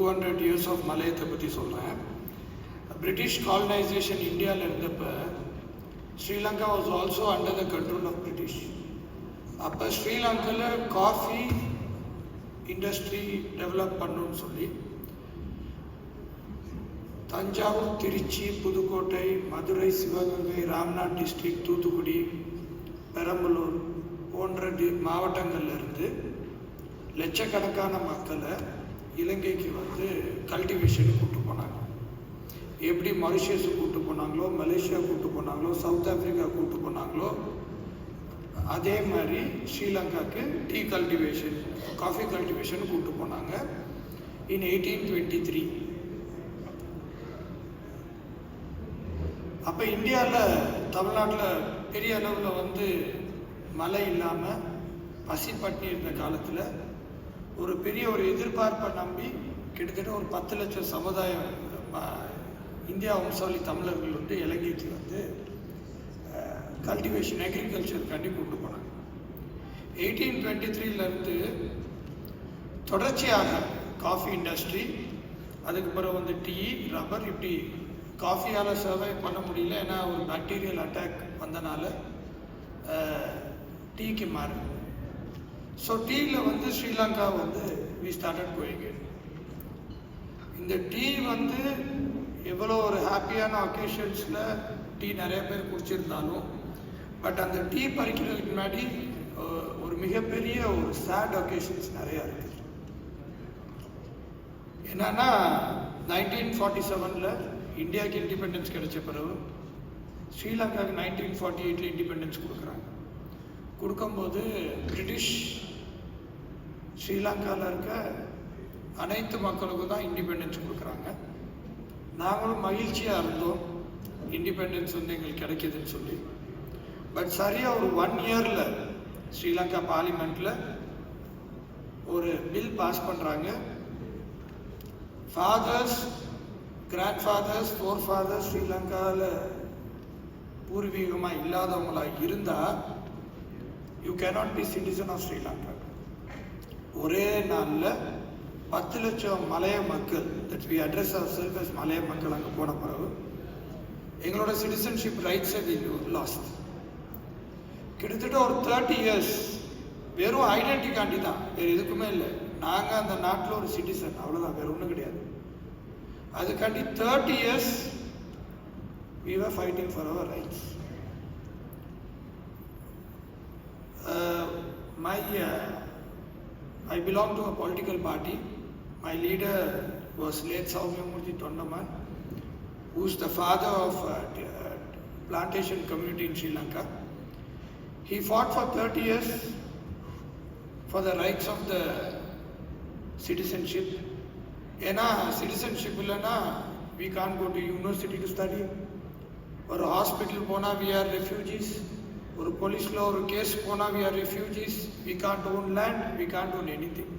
Two hundred years of மலையத்தை பற்றி சொல்கிறேன் பிரிட்டிஷ் காலனைசேஷன் இந்தியாவில் இருந்தப்போ Sri Lanka was also under the control of British அப்போ ஸ்ரீலங்காவில் காஃபி இண்டஸ்ட்ரி டெவலப் பண்ணணும்னு சொல்லி தஞ்சாவூர் திருச்சி புதுக்கோட்டை மதுரை சிவகங்கை ராம்நாத் டிஸ்ட்ரிக்ட் தூத்துக்குடி பெரம்பலூர் போன்ற டி இருந்து லட்சக்கணக்கான மக்களை இலங்கைக்கு வந்து கல்டிவேஷனுக்கு கூப்பிட்டு போனாங்க. எப்படி மொரிஷியஸுக்கு கூட்டு போனாங்களோ மலேசியா கூப்பிட்டு போனாங்களோ சவுத் ஆப்பிரிக்கா கூப்பிட்டு போனாங்களோ அதே மாதிரி ஸ்ரீலங்காக்கு டீ கல்டிவேஷன் காஃபி கல்டிவேஷன் கூப்பிட்டு போனாங்க. இன் எயிட்டீன் டுவெண்ட்டி த்ரீ அப்போ இந்தியாவில் தமிழ்நாட்டில் பெரிய அளவில் வந்து மழை இல்லாமல் பசி பட்டினி இருந்த காலத்தில் ஒரு பெரிய ஒரு எதிர்பார்ப்பை நம்பி கிட்டத்தட்ட ஒரு பத்து லட்சம் சமுதாயம் இந்தியா வம்சாவளி தமிழர்கள் வந்து இலங்கைக்கு வந்து கல்டிவேஷன் அக்ரிகல்ச்சருக்காண்டி கொண்டு போனாங்க. எயிட்டீன் டுவெண்ட்டி த்ரீலேருந்து தொடர்ச்சியாக காஃபி இண்டஸ்ட்ரி அதுக்கு பிறகு வந்து டீ ரப்பர் இப்படி காஃபியால் சர்வை பண்ண முடியல. ஏன்னா ஒரு பாக்டீரியல் அட்டாக் வந்தனால டீக்கு மாறு ஸோ டீயில் வந்து ஸ்ரீலங்கா வந்து வி ஸ்டார்டட் கோயிங் இந்த டீ வந்து எவ்வளோ ஒரு ஹாப்பியான அக்கேஷன்ஸில் டீ நிறைய பேர் குடிச்சிருந்தாலும் பட் அந்த டீ பறிக்கிறதுக்கு முன்னாடி ஒரு மிகப்பெரிய ஒரு சேட் ஒகேஷன்ஸ் நிறையா இருக்குது என்னன்னா நைன்டீன் ஃபார்ட்டி செவனில் இந்தியாவுக்கு இண்டிபெண்டன்ஸ் கிடைச்ச பிறகு ஸ்ரீலங்காவுக்கு நைன்டீன் ஃபார்ட்டி எயிட்டில் இண்டிபெண்டன்ஸ் கொடுக்குறாங்க. கொடுக்கும்போது பிரிட்டிஷ் ஸ்ரீலங்காவில் இருக்க அனைத்து மக்களுக்கும் தான் இண்டிபெண்டன்ஸ் கொடுக்குறாங்க. நாங்களும் மகிழ்ச்சியாக இருந்தோம். இண்டிபெண்டன்ஸ் வந்து எங்களுக்கு கிடைக்கிதுன்னு சொல்லி. பட் சரியாக ஒரு ஒன் இயரில் ஸ்ரீலங்கா பார்லிமெண்ட்டில் ஒரு பில் பாஸ் பண்ணுறாங்க fathers grandfathers forefathers ஸ்ரீலங்காவில் பூர்வீகமாக இல்லாதவங்களாக இருந்தால் you cannot be citizen of Sri Lanka ஒரே நாளில் பத்து லட்சம் மலைய மக்கள் தட் வி அட்ரஸ் ஆஃப் சர்வஸ் மலைய மக்கள் அங்கே போன பிறகு எங்களோட சிட்டிசன்ஷிப் ரைட்ஸை வி லாஸ்ட் கிட்டத்தட்ட ஒரு தேர்ட்டி இயர்ஸ் வெறும் ஐடென்டிக்காண்டி தான். வேறு எதுக்குமே இல்லை. நாங்கள் அந்த நாட்டில் ஒரு சிட்டிசன் அவ்வளோதான் வேறு ஒன்றும் கிடையாது. அதுக்காண்டி thirty years we were fighting for our rights my I belong to a political party. My leader was late Saumyamurthy Tondaman, who's the father of uh, t- uh, plantation community in Sri Lanka. He fought for 30 years for the rights of the citizenship. ஏன்னா citizenship இல்லைன்னா we can go to university to study ஒரு hospital போனால் we are refugees ஒரு போலீஸில் ஒரு case போனால் we are refugees we can't own land we can't own anything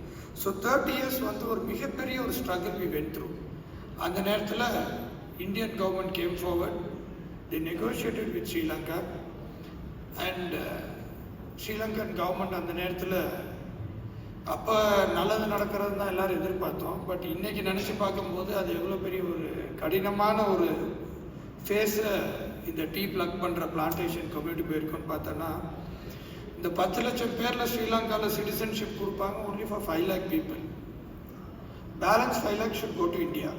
so thirty years வந்து ஒரு மிகப்பெரிய ஒரு ஸ்ட்ரகிள் வி வென் த்ரூ அந்த நேரத்தில் Indian government came forward the negotiated with Sri Lanka and Sri Lankan government அந்த நேரத்தில் அப்போ நல்லது நடக்கிறது தான் எல்லோரும் எதிர்பார்த்தோம். பட் இன்றைக்கி நினச்சி பார்க்கும்போது அது எவ்வளோ பெரிய ஒரு கடினமான ஒரு ஃபேஸை இந்த டீ பிளக் பண்ணுற பிளான்டேஷன் கம்யூனிட்டி போயிருக்கோன்னு பார்த்தோன்னா இந்த பத்து லட்சம் பேரில் ஸ்ரீலங்காவில் சிட்டிசன்ஷிப் கொடுப்பாங்க only for five lakh people balance five lakh should go to India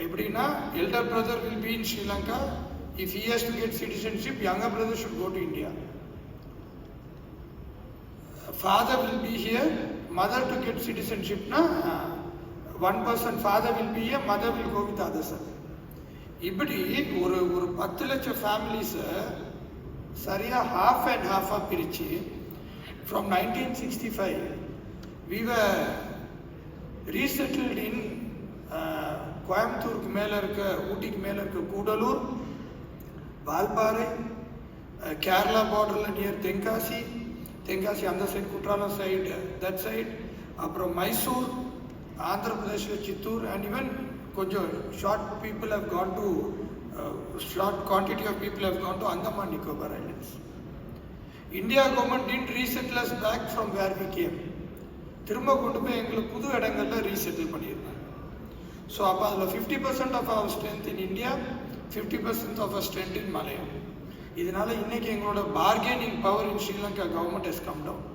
எப்படின்னா elder brother will be in Sri Lanka if he to get citizenship younger brother should go to India father will be here mother to get சிட்டிசன்ஷிப்னா one person father will be here mother will go with other son இப்படி ஒரு ஒரு பத்து லட்சம் ஃபேமிலிஸை சரியாக half and ஹாஃபாக பிரித்து from nineteen sixty five we resettled in கோயம்புத்தூருக்கு மேலே இருக்க ஊட்டிக்கு மேலே இருக்க கூடலூர் வால்பாறை கேரளா பார்டரில் நியர் தென்காசி தென்காசி அந்த side Courtallam side that side அப்புறம் மைசூர் ஆந்திர பிரதேஷில் சித்தூர் அண்ட் ஈவன் கொஞ்சம் short people have gone to short quantity of people have gone to Andaman Nicobar islands India government didn't resettle us back from where we came. திரும்ப கொண்டு போய் எங்களை புது இடங்கள்ல ரீசெட்டில் பண்ணியிருந்தாங்க. ஸோ அப்போ அதில் fifty percent of our strength in India fifty percent of our strength in Malayam இதனால இன்னைக்கு எங்களோட bargaining power in Sri Lanka government has come down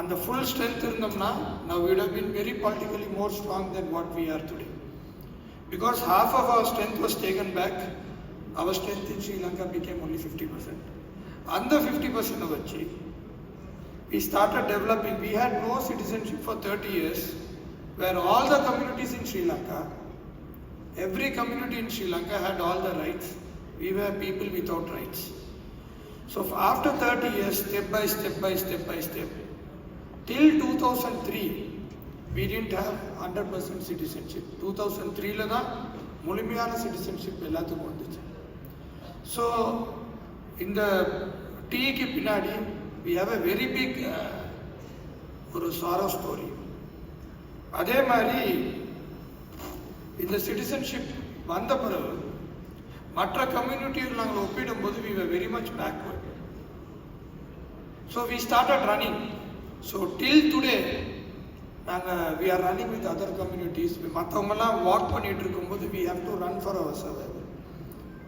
அந்த ஃபுல் ஸ்ட்ரென்த் இருந்தோம்னா நவ் விட் would வெரி been very politically more strong than what we Because half of our strength was taken back, our strength in Sri Lanka became only 50%. Under 50% of Achi, we started developing, we had no citizenship for 30 years, where all the communities in Sri Lanka, every community in Sri Lanka had all the rights. We were people without rights. So after 30 years, step by step by step by step, till 2003, we tend have hundred percent citizenship two thousand த்ரீல தான் முழுமையான citizenship எல்லாத்துக்கும் வந்துச்சு. So இந்த டீக்கு பின்னாடி we have a very big ஒரு sorrow story அதே மாதிரி இந்த சிட்டிசன்ஷிப் வந்த பிறகு மற்ற கம்யூனிட்டியில் நாங்கள் ஒப்பிடும்போது we were very much backward so we started running so till today நாங்கள் we are running with other communities மற்றவங்கெல்லாம் வாக் பண்ணிகிட்டு இருக்கும்போது we have to run for our survival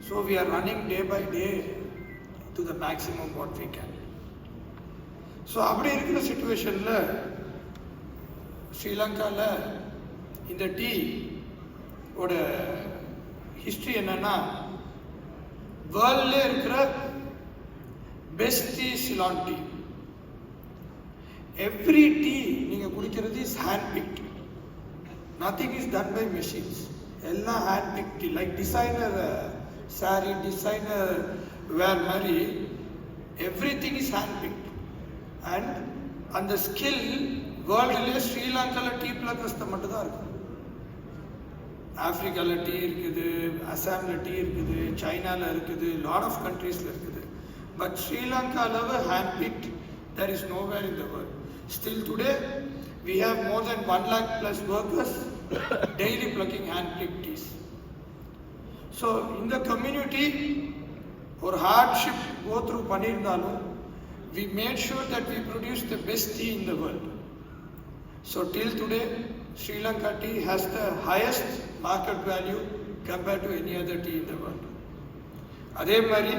so we are running day by day to the maximum what we can so அப்படி இருக்கிற சுச்சுவேஷனில் ஸ்ரீலங்காவில் இந்த tea ஓட ஹிஸ்ட்ரி என்னன்னா வேர்ல்ட்ல இருக்கிற best tea Ceylon tea. Every tea நீங்கள் குடிக்கிறது is hand picked nothing is done by machines எல்லாம் hand pick tea like designer sari designer wear மாதிரி everything is hand picked and அந்த ஸ்கில் வேர்ல்டுலேயே ஸ்ரீலங்காவில் டீ பிளக்கர்ஸ்ட மட்டும்தான் இருக்கும் ஆப்ரிக்காவில் டீ இருக்குது அசாமில் டீ இருக்குது சைனாவில் இருக்குது லாட் ஆஃப் கண்ட்ரீஸில் இருக்குது. பட் ஸ்ரீலங்கா அளவு hand picked is nowhere in the world Still today, we have more than 1 lakh plus workers daily plucking hand picked teas. So, in the community, ஒரு hardship go through பண்ணியிருந்தாலும் we made sure that we produce the best tea in the world. So, till today, Sri Lanka tea has the highest market value compared to any other tea in the world. அதே மாதிரி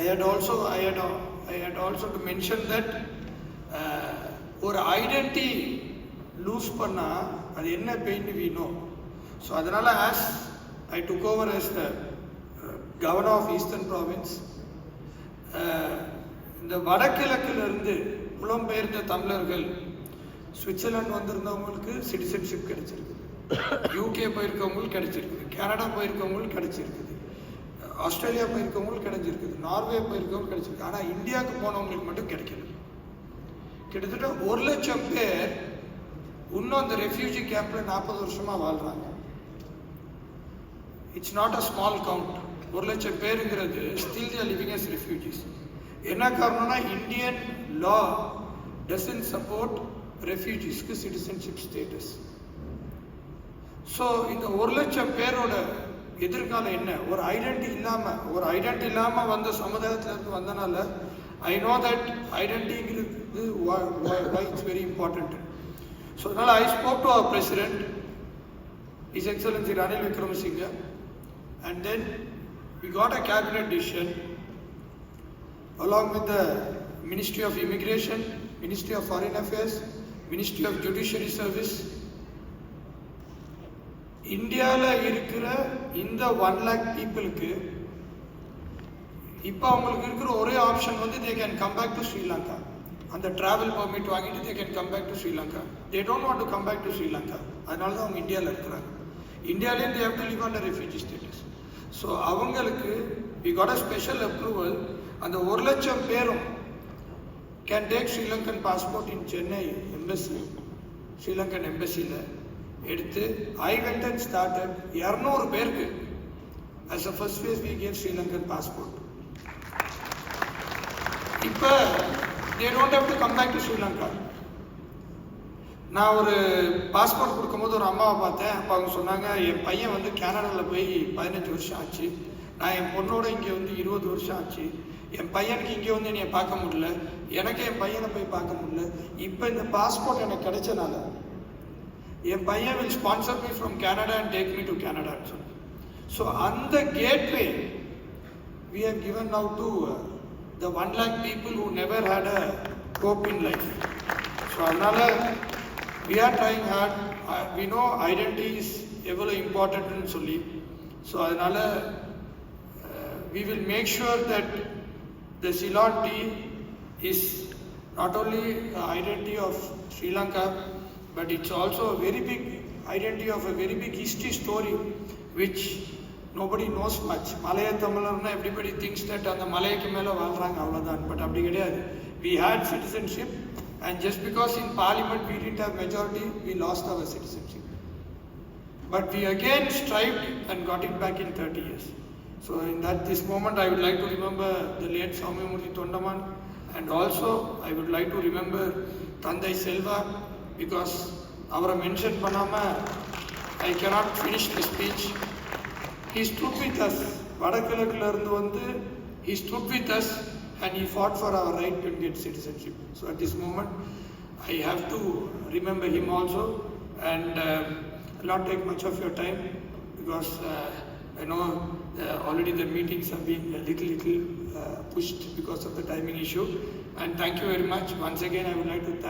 I had also I had I had also to mention that uh, ஒரு identity lose பண்ணால் அது என்ன pain we so அதனால் as I took over as the governor of eastern province இந்த வடகிழக்கிலிருந்து புலம்பெயர்ந்த தமிழர்கள் சுவிட்சர்லாந்து வந்திருந்தவங்களுக்கு சிட்டிசன்ஷிப் கிடைச்சிருக்குது யூகே போயிருக்கவங்களுக்கு கிடைச்சிருக்குது. கனடா போயிருக்கவங்களுக்கு கிடைச்சிருக்குது. ஆஸ்திரேலியா போயிருக்கவங்களுக்கு கிடைச்சிருக்குது. நார்வே போயிருக்கவங்க கிடைச்சிருக்கு. ஆனால் இந்தியாவுக்கு போனவங்களுக்கு மட்டும் கிடைக்கல. கிட்டத்தட்ட ஒரு லட்சம் பேர் இன்னும் அந்த ரெஃப்யூஜி கேம்பில் நாற்பது வருஷமாக வாழ்கிறாங்க it's not a small count ஒரு லட்சம் பேருங்கிறது still the living as refugees என்ன காரணம்னா இந்தியன் லா டசன் சப்போர்ட் ரெஃப்யூஜிஸ்க்கு சிட்டிசன்ஷிப் ஸ்டேட்டஸ் ஸோ இந்த ஒரு லட்சம் பேரோட எதிர்காலம் என்ன? ஒரு ஐடென்டி இல்லாமல் ஒரு ஐடென்டி இல்லாமல் வந்த சமுதாயத்திலேருந்து வந்தனால I know that ஐடென்டிங்கிறது why it's very important so அதனால I spoke to our president his excellency Ranil Wickremesinghe and then we got a cabinet decision along with the Ministry of Immigration, Ministry of Foreign Affairs, Ministry of Judiciary Service, இந்தியாவில் இருக்கிற இந்த one lakh பீப்புளுக்கு இப்போ அவங்களுக்கு இருக்கிற ஒரே option வந்து they can come back to Sri Lanka அந்த டிராவல் பர்மிட் வாங்கிட்டு they can come back to Sri Lanka they don't want to come back to Sri Lanka அதனால தான் அவங்க இந்தியாவில் இருக்கிறாங்க. இந்தியாவிலே they have to live on refugee status so அவங்களுக்கு we got a special approval அந்த ஒரு லட்சம் பேரும் can take Sri Lankan passport in Chennai embassy Sri Lankan எம்பசியில் எடுத்து ஐ வெண்ட் அண்ட் ஸ்டார்டட் இரநூறு பேருக்கு. As a first phase we gave Sri Lankan passport இப்போ they don't have to come back to Sri Lanka நான் ஒரு passport கொடுக்கும்போது ஒரு அம்மாவை பார்த்தேன். அப்போ அவங்க சொன்னாங்க என் பையன் வந்து கனடாவில் போய் பதினஞ்சு வருஷம் ஆச்சு. நான் என் பொண்ணோட இங்கே வந்து இருபது வருஷம் ஆச்சு. என் பையனுக்கு இங்கே வந்து என்னை பார்க்க முடியல. எனக்கு என் பையனை போய் பார்க்க முடியல. இப்போ இந்த பாஸ்போர்ட் எனக்கு கிடைச்சனால என் பையன் will sponsor me from Canada and take me to கனடான்னு சொல்லி ஸோ அந்த gateway we are given now to the 1 lakh people who never had a hope in life. So அதனால we are trying hard. Uh, we know identity is எவ்வளோ இம்பார்ட்டன்ட்னு சொல்லி so அதனால uh, we will make sure that the Ceylon tea is not only the identity of Sri Lanka, but it's also a very big identity of a very big history story, which nobody knows much. மலைய தமிழர்னா everybody thinks that அந்த மலைக்கு மேலே வாழ்றாங்க அவ்வளோதான் but அப்படி கிடையாது we had citizenship and just because in parliament we didn't have majority we lost our citizenship but we again strived and got it back in 30 years. So in that this moment I would like to remember the late Saumyamurthy Tondaman and also I would like to remember Tandai Selva because அவரை mention பண்ணாமல் I cannot finish the speech. He stood with us. வடகிழக்குல இருந்து வந்து he stood with us and he fought for our right to get citizenship. So at this moment I have to remember him also and uh, not take much of your time because uh, I know uh, already the meetings have been a little little uh, pushed because of the timing issue and thank you very much once again I would like to thank